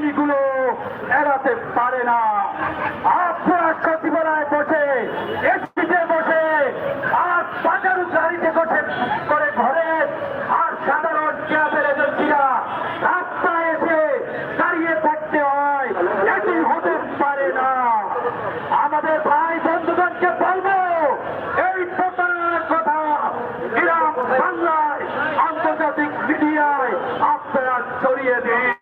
বাহিনীগুলো এড়াতে পারে না। আপনারা সচিবালয়ে বসে এসপিতে বসে, আর বাজারু গাড়িতে বসে করে ঘরে, আর সাধারণ ক্যাবের এজেন্সিরা রাস্তায় এসে দাঁড়িয়ে থাকতে হয়। এটি হতে পারে না। আমাদের ভাই বন্ধুগণকে বলব, এই প্রতারণার কথা গ্রাম বাংলায় আন্তর্জাতিক মিডিয়ায় আপনারা ছড়িয়ে দিন।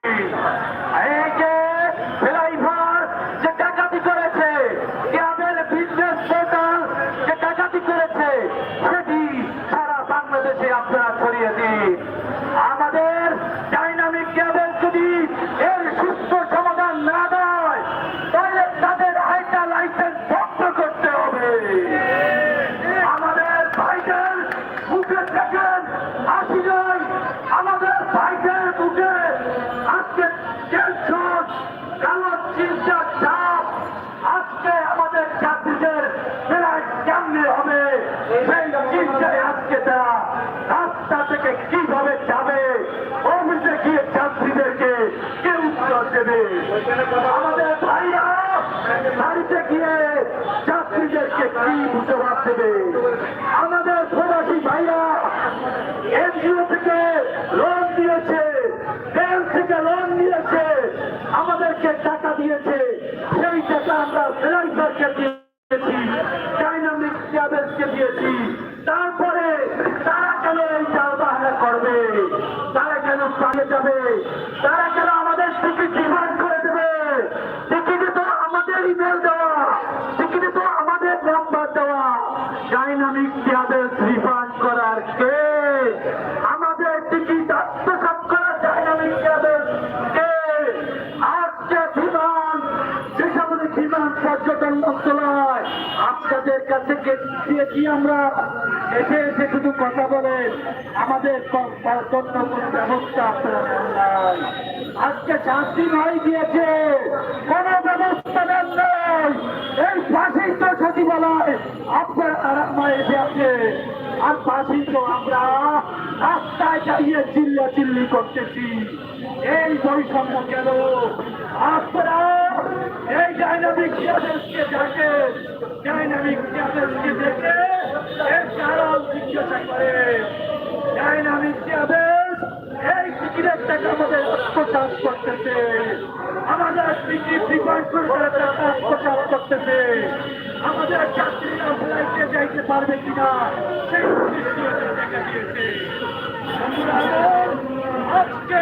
আমাদের মুখে দেখেন আসি নয় আমাদের ভাইদের মুখে আজকে টেনশন, কালো চিন্তা, চাপ। আজকে আমাদের যাত্রীদের বেলায় কেমনে হবে? সেই চিন্তায় আজকে তারা রাস্তা থেকে কীভাবে যাবে? অফিসে গিয়ে যাত্রীদেরকে কে উত্তর দেবে? আমাদের ভাইরা বাড়িতে গিয়ে দেবে। আমাদের প্রবাসী ভাইরা, এনজিও থেকে লোন দিয়েছে ব্যাংক থেকে লোন দিয়েছে আমাদেরকে টাকা দিয়েছে। সেই টাকা আমরা ড্রাইভারকে দিয়েছি ডাইনামিক ট্রাভেলসকে দিয়েছি। তারপরে তারা কেন এই যানবাহনা করবে? তারা কেন পালিয়ে যাবে? তারা কেন আমাদের টিকিট ডিমান্ড দেওয়া ডাইনামিক ট্রাভেলস রিফান্ড করার কে আমাদের টিকিট আত্মসাৎ করা ডাইনামিক ট্রাভেলস কে আজকে বিমান বেসামরিক বিমান পর্যটন মন্ত্রণালয়, আপনাদের কাছে দিয়েছি আমরা। এসে এসে শুধু কথা বলেন, আমাদের ব্যবস্থা আজকে শান্তি নয় দিয়েছে, কোনো ব্যবস্থা নেন এই ফাঁসির তো সচিবালয়, আপনার আরামায় এসে আছে। আর ফাঁসি তো আমরা রাস্তায় দাঁড়িয়ে চিল্লা চিল্লি করতেছি। এই বৈষম্য কেন? আপনারা ডাইনামিক টিয়াদেরকে ডাকে ডাইনামিক টিয়াদেরকে এর কারণ জিজ্ঞাসা করে, ডাইনামিক এই টাকা আমাদের আত্মচাষ করতেছে। আমাদের টিকিট করে করতেছে। আমাদের যাত্রীরা ফ্লাইটে যাইতে পারবে কিনা, সেই দেখা দিয়েছে। আজকে